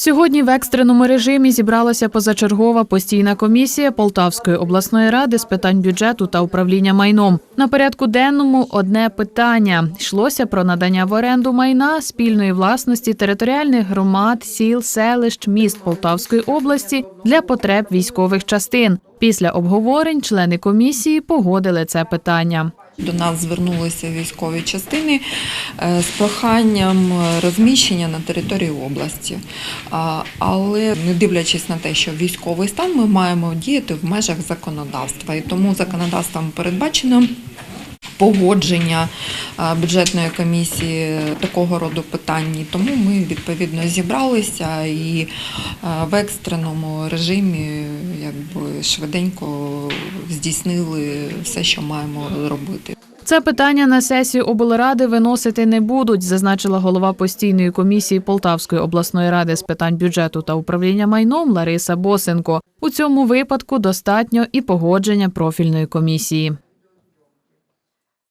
Сьогодні в екстреному режимі зібралася позачергова постійна комісія Полтавської обласної ради з питань бюджету та управління майном. На порядку денному одне питання йшлося про надання в оренду майна спільної власності територіальних громад, сіл, селищ, міст Полтавської області для потреб військових частин. Після обговорень члени комісії погодили це питання. До нас звернулися військові частини е, з проханням розміщення на території області. Але не дивлячись на те, що військовий стан, ми маємо діяти в межах законодавства. І тому законодавством передбачено погодження бюджетної комісії такого роду питань. Тому ми відповідно зібралися і в екстреному режимі якби швиденько здійснили все, що маємо робити. Це питання на сесію облради виносити не будуть, зазначила голова постійної комісії Полтавської обласної ради з питань бюджету та управління майном Лариса Босенко. У цьому випадку достатньо і погодження профільної комісії.